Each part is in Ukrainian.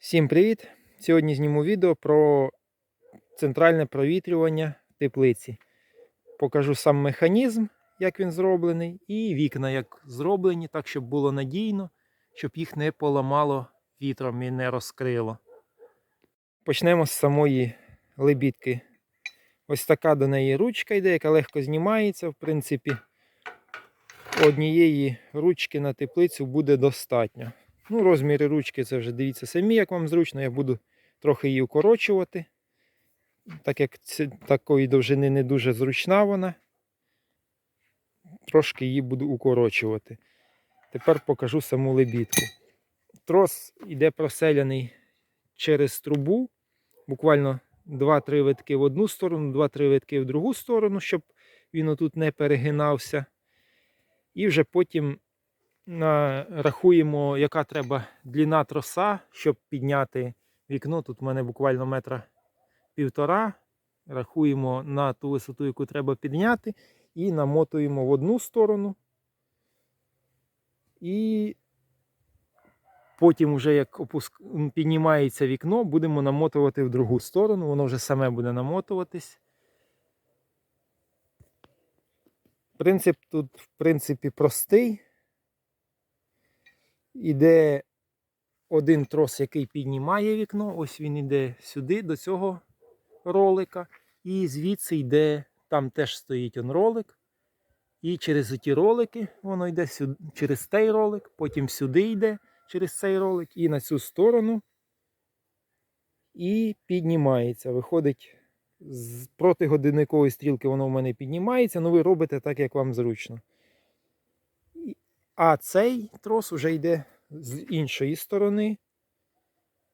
Всім привіт! Сьогодні зніму відео про центральне провітрювання теплиці. Покажу сам механізм, як він зроблений, і вікна, як зроблені, так, щоб було надійно, щоб їх не поламало вітром і не розкрило. Почнемо з самої лебідки. Ось така до неї ручка йде, яка легко знімається. В принципі, однієї ручки на теплицю буде достатньо. Ну, розміри ручки це вже дивіться самі, як вам зручно. Я буду трохи її укорочувати. Так як це, такої довжини не дуже зручна вона. Трошки її буду укорочувати. Тепер покажу саму лебідку. Трос йде проселений через трубу. Буквально 2-3 витки в одну сторону, 2-3 витки в другу сторону, щоб він отут не перегинався. І вже потім рахуємо, яка треба длина троса, щоб підняти вікно. Тут в мене буквально метра півтора. Рахуємо на ту висоту, яку треба підняти, і намотуємо в одну сторону. І потім, вже як опуск... піднімається вікно, будемо намотувати в другу сторону. Воно вже саме буде намотуватись. Принцип тут, в принципі, простий. Іде один трос, який піднімає вікно. Ось він іде сюди, до цього ролика. І звідси йде, там теж стоїть он ролик. І через ті ролики воно йде сюди, через цей ролик, потім сюди йде через цей ролик і на цю сторону. І піднімається. Виходить, з протигодинникової стрілки воно в мене піднімається, ну ви робите так, як вам зручно. А цей трос вже йде з іншої сторони.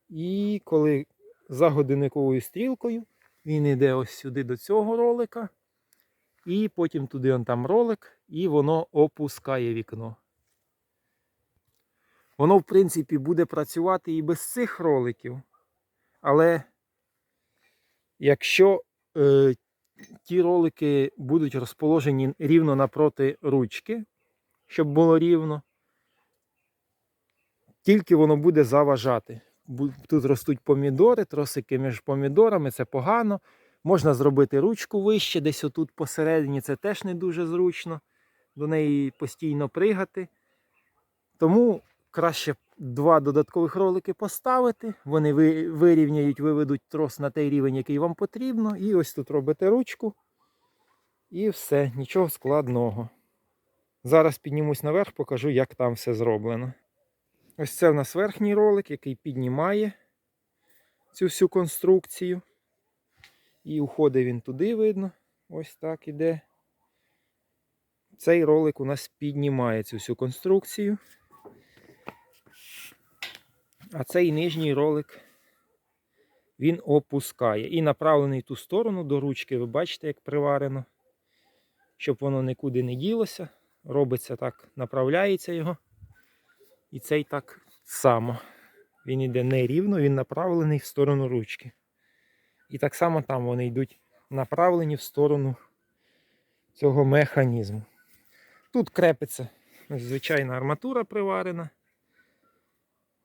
І коли за годинниковою стрілкою він йде ось сюди до цього ролика. І потім туди он там ролик, і воно опускає вікно. Воно, в принципі, буде працювати і без цих роликів. Але якщо е, ті ролики будуть розположені рівно напроти ручки, щоб було рівно, тільки воно буде заважати. Тут ростуть помідори, тросики між помідорами, це погано. Можна зробити ручку вище, десь отут посередині, це теж не дуже зручно. До неї постійно пригати. Тому краще два додаткових ролики поставити. Вони вирівняють, виведуть трос на той рівень, який вам потрібно. І ось тут робите ручку. І все, нічого складного. Зараз піднімусь наверх, покажу, як там все зроблено. Ось це в нас верхній ролик, який піднімає цю всю конструкцію. І уходить він туди, видно. Ось так іде. Цей ролик у нас піднімає цю всю конструкцію. А цей нижній ролик він опускає. І направлений ту сторону до ручки, ви бачите, як приварено. Щоб воно нікуди не ділося. Робиться так, направляється його. І цей так само. Він йде нерівно, він направлений в сторону ручки. І так само там вони йдуть направлені в сторону цього механізму. Тут крепиться звичайна арматура приварена.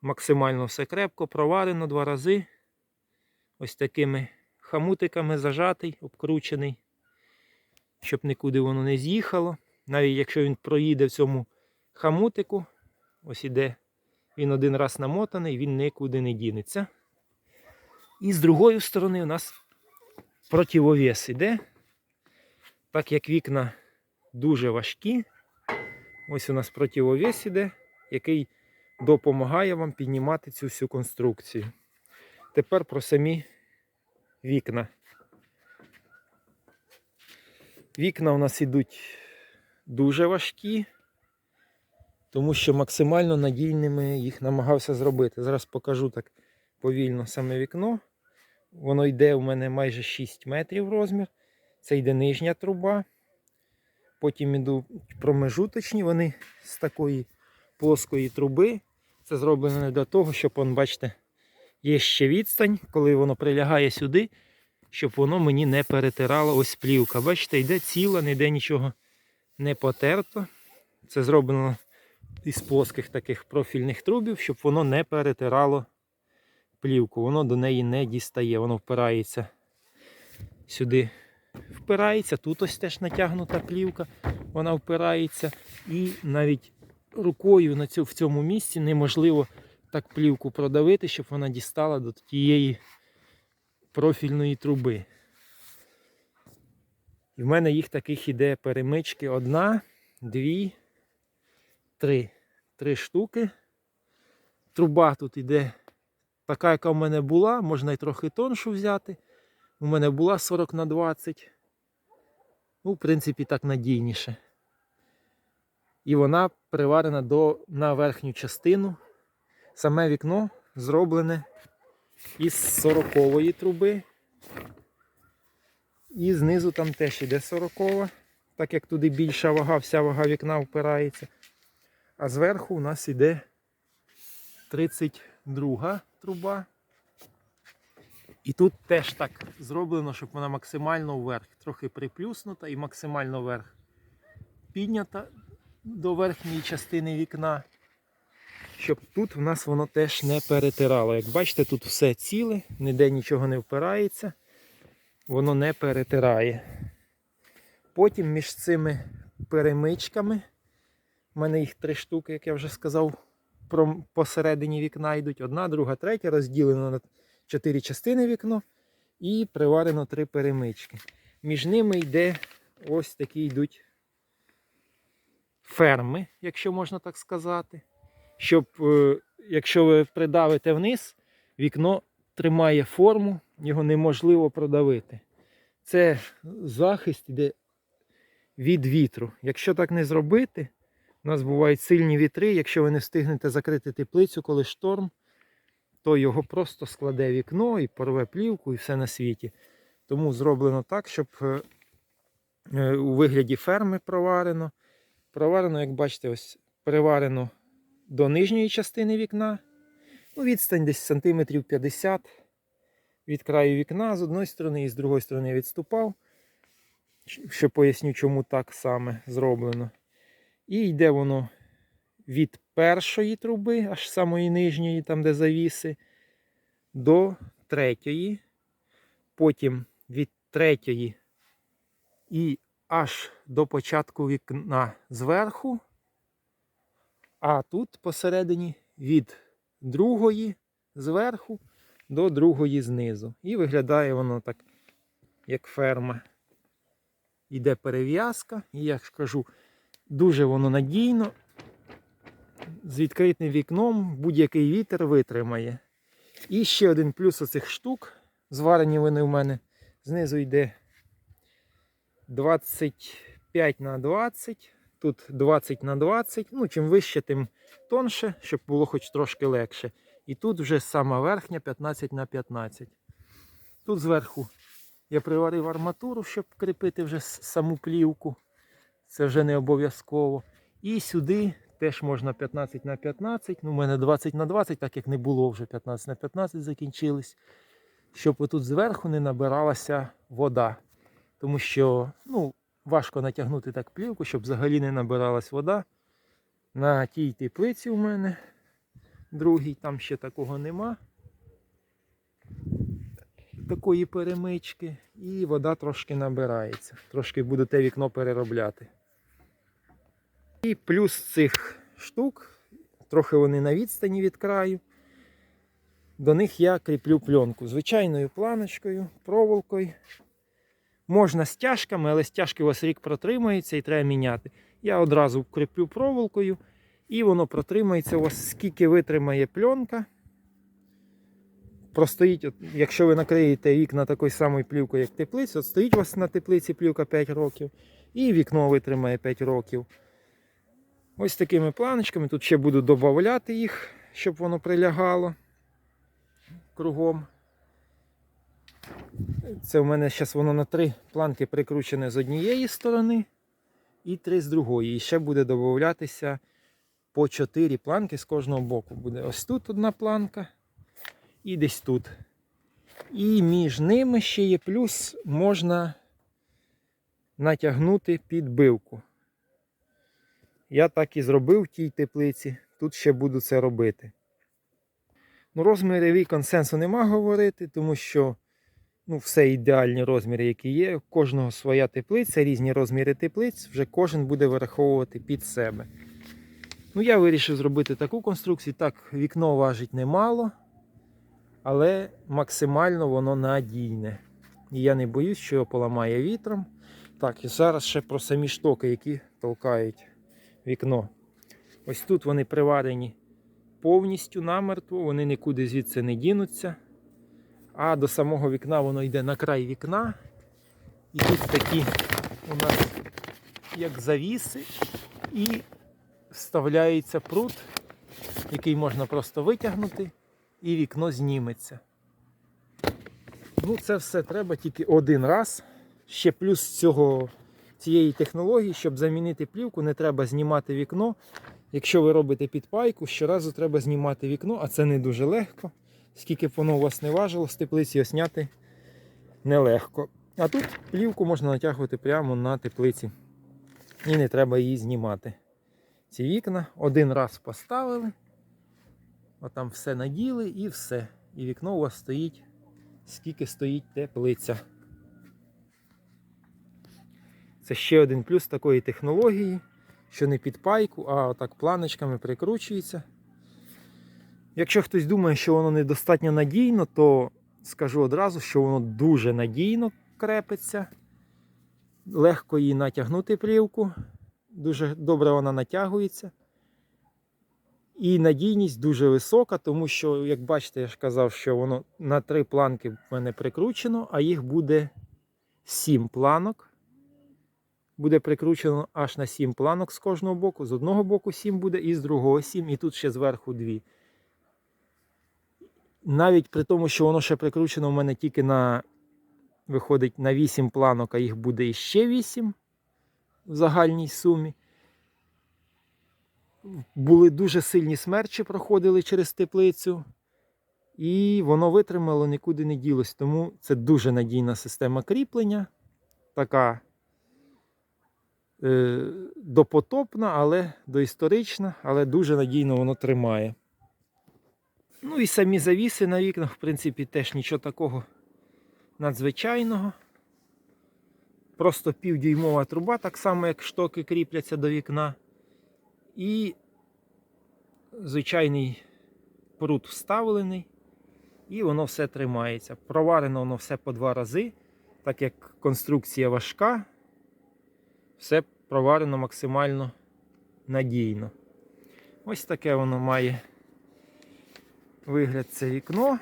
Максимально все крепко, проварено два рази. Ось такими хамутиками зажатий, обкручений, щоб нікуди воно не з'їхало. Навіть якщо він проїде в цьому хамутику, ось іде, він один раз намотаний, він нікуди не дінеться. І з другої сторони у нас противовес іде. Так як вікна дуже важкі, ось у нас противовес іде, який допомагає вам піднімати цю всю конструкцію. Тепер про самі вікна. Вікна у нас ідуть дуже важкі, тому що максимально надійними їх намагався зробити. Зараз покажу так повільно саме вікно. Воно йде у мене майже 6 метрів розмір. Це йде нижня труба. Потім йдуть промежуточні, вони з такої плоскої труби. Це зроблено не для того, щоб, он, бачите, є ще відстань, коли воно прилягає сюди, щоб воно мені не перетирало ось плівка. Бачите, йде ціла, ніде нічого не потерто. Це зроблено із плоских таких профільних трубів, щоб воно не перетирало плівку, воно до неї не дістає, воно впирається сюди. Впирається, тут ось теж натягнута плівка, вона впирається. І навіть рукою на цю, в цьому місці неможливо так плівку продавити, щоб вона дістала до тієї профільної труби. І в мене їх таких іде перемички. Одна, дві, три. Три штуки. Труба тут іде така, яка в мене була, можна й трохи тоншу взяти. У мене була 40 на 20. Ну, в принципі, так надійніше. І вона приварена до, на верхню частину. Саме вікно зроблене із 40-ї труби. І знизу там теж іде 40 так як туди більша вага, вся вага вікна впирається. А зверху у нас іде 32 труба. І тут теж так зроблено, щоб вона максимально вверх, трохи приплюснута і максимально вверх піднята до верхньої частини вікна. Щоб тут в нас воно теж не перетирало. Як бачите, тут все ціле, ніде нічого не впирається, воно не перетирає. Потім між цими перемичками, в мене їх три штуки, як я вже сказав, посередині вікна йдуть. Одна, друга, третя, розділено на чотири частини вікно і приварено три перемички. Між ними йде ось такі йдуть ферми, якщо можна так сказати. Щоб, е, якщо ви придавите вниз, вікно тримає форму, його неможливо продавити. Це захист іде від вітру. Якщо так не зробити, у нас бувають сильні вітри. Якщо ви не встигнете закрити теплицю, коли шторм, то його просто складе вікно і порве плівку і все на світі. Тому зроблено так, щоб е, е, у вигляді ферми проварено. Проварено, як бачите, ось приварено до нижньої частини вікна. Ну, відстань десь сантиметрів 50 від краю вікна з одної сторони і з другої сторони відступав. Ще поясню, чому так саме зроблено. І йде воно від першої труби, аж самої нижньої, там де завіси, до третьої. Потім від третьої і аж до початку вікна зверху. А тут посередині від другої зверху до другої знизу. І виглядає воно так, як ферма. Іде перев'язка, і я ж кажу, дуже воно надійно. З відкритим вікном будь-який вітер витримає. І ще один плюс оцих штук. Зварені вони в мене. Знизу йде 25 на 20. Тут 20 на 20. Ну, чим вище, тим тонше, щоб було хоч трошки легше. І тут вже сама верхня 15 на 15. Тут зверху я приварив арматуру, щоб кріпити вже саму плівку. Це вже не обов'язково. І сюди теж можна 15 на 15. Ну, у мене 20 на 20, так як не було вже 15 на 15 закінчились. Щоб отут зверху не набиралася вода. Тому що ну, важко натягнути так плівку, щоб взагалі не набиралась вода. На тій теплиці у мене другій, там ще такого нема. Такої перемички. І вода трошки набирається. Трошки буду те вікно переробляти. І плюс цих штук, трохи вони на відстані від краю. До них я кріплю пленку звичайною планочкою, проволокою. Можна стяжками, але стяжки у вас рік протримаються і треба міняти. Я одразу кріплю проволокою і воно протримається у вас, скільки витримає пленка. Простоїть, от, якщо ви накриєте вікна такою самою плівкою, як теплиця, от стоїть у вас на теплиці плівка 5 років, і вікно витримає 5 років. Ось такими планочками. Тут ще буду додавати їх, щоб воно прилягало кругом. Це в мене зараз воно на три планки прикручене з однієї сторони і три з другої. І ще буде додатися по чотири планки з кожного боку. Буде ось тут одна планка і десь тут. І між ними ще є плюс, можна натягнути підбивку. Я так і зробив в тій теплиці. Тут ще буду це робити. Ну, розміри вікон сенсу нема говорити, тому що ну, все ідеальні розміри, які є. У кожного своя теплиця, різні розміри теплиць, вже кожен буде вираховувати під себе. Ну, я вирішив зробити таку конструкцію. Так, вікно важить немало, але максимально воно надійне. І я не боюсь, що його поламає вітром. Так, і зараз ще про самі штоки, які толкають вікно. Ось тут вони приварені повністю намертво, вони нікуди звідси не дінуться. А до самого вікна воно йде на край вікна. І тут такі у нас як завіси, і вставляється прут, який можна просто витягнути, і вікно зніметься. Ну, це все треба тільки один раз. Ще плюс цього, цієї технології, щоб замінити плівку, не треба знімати вікно. Якщо ви робите підпайку, щоразу треба знімати вікно, а це не дуже легко. Скільки б воно у вас не важило, з теплиці його зняти нелегко. А тут плівку можна натягувати прямо на теплиці. І не треба її знімати. Ці вікна один раз поставили, отам все наділи і все. І вікно у вас стоїть, скільки стоїть теплиця. Це ще один плюс такої технології, що не під пайку, а отак планочками прикручується. Якщо хтось думає, що воно недостатньо надійно, то скажу одразу, що воно дуже надійно крепиться. Легко її натягнути плівку, дуже добре вона натягується. І надійність дуже висока, тому що, як бачите, я ж казав, що воно на три планки в мене прикручено, а їх буде 7 планок. Буде прикручено аж на 7 планок з кожного боку. З одного боку 7 буде, і з другого 7, і тут ще зверху 2. Навіть при тому, що воно ще прикручено в мене тільки на виходить на 8 планок, а їх буде іще 8 в загальній сумі. Були дуже сильні смерчі, проходили через теплицю, і воно витримало, нікуди не ділось. Тому це дуже надійна система кріплення. Така е, допотопна, але доісторична, але дуже надійно воно тримає. Ну і самі завіси на вікнах, в принципі, теж нічого такого надзвичайного. Просто півдюймова труба, так само, як штоки кріпляться до вікна. І звичайний прут вставлений, і воно все тримається. Проварено воно все по два рази, так як конструкція важка, все проварено максимально надійно. Ось таке воно має вигляд це вікно.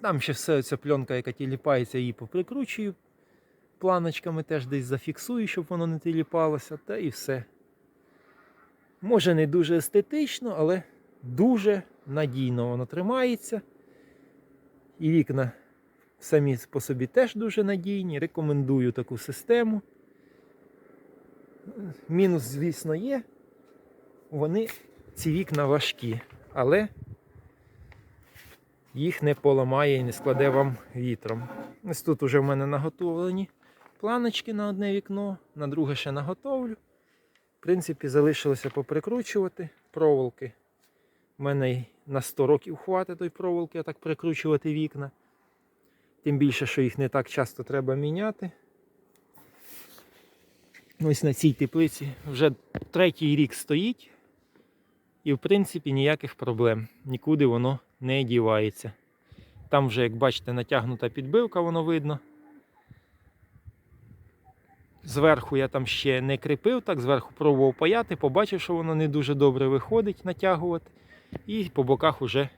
Там ще все ця пленка, яка тіліпається, її поприкручую. Планочками теж десь зафіксую, щоб воно не тіліпалося, та і все. Може не дуже естетично, але дуже надійно воно тримається. І вікна самі по собі теж дуже надійні. Рекомендую таку систему. Мінус, звісно, є. Вони ці вікна важкі, але їх не поламає і не складе вам вітром. Ось тут вже в мене наготовлені планочки на одне вікно, на друге ще наготовлю. В принципі, залишилося поприкручувати проволоки. У мене на 100 років хватить той проволоки, так прикручувати вікна. Тим більше, що їх не так часто треба міняти. Ось на цій теплиці вже третій рік стоїть. І в принципі ніяких проблем. Нікуди воно не дівається. Там вже, як бачите, натягнута підбивка, воно видно. Зверху я там ще не кріпив, так зверху пробував паяти, побачив, що воно не дуже добре виходить натягувати. І по боках вже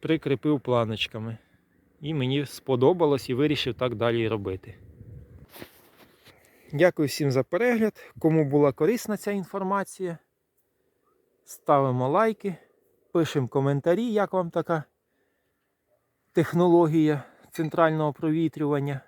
прикріпив планочками. І мені сподобалось і вирішив так далі робити. Дякую всім за перегляд. Кому була корисна ця інформація. Ставимо лайки, пишемо коментарі, як вам така технологія центрального провітрювання.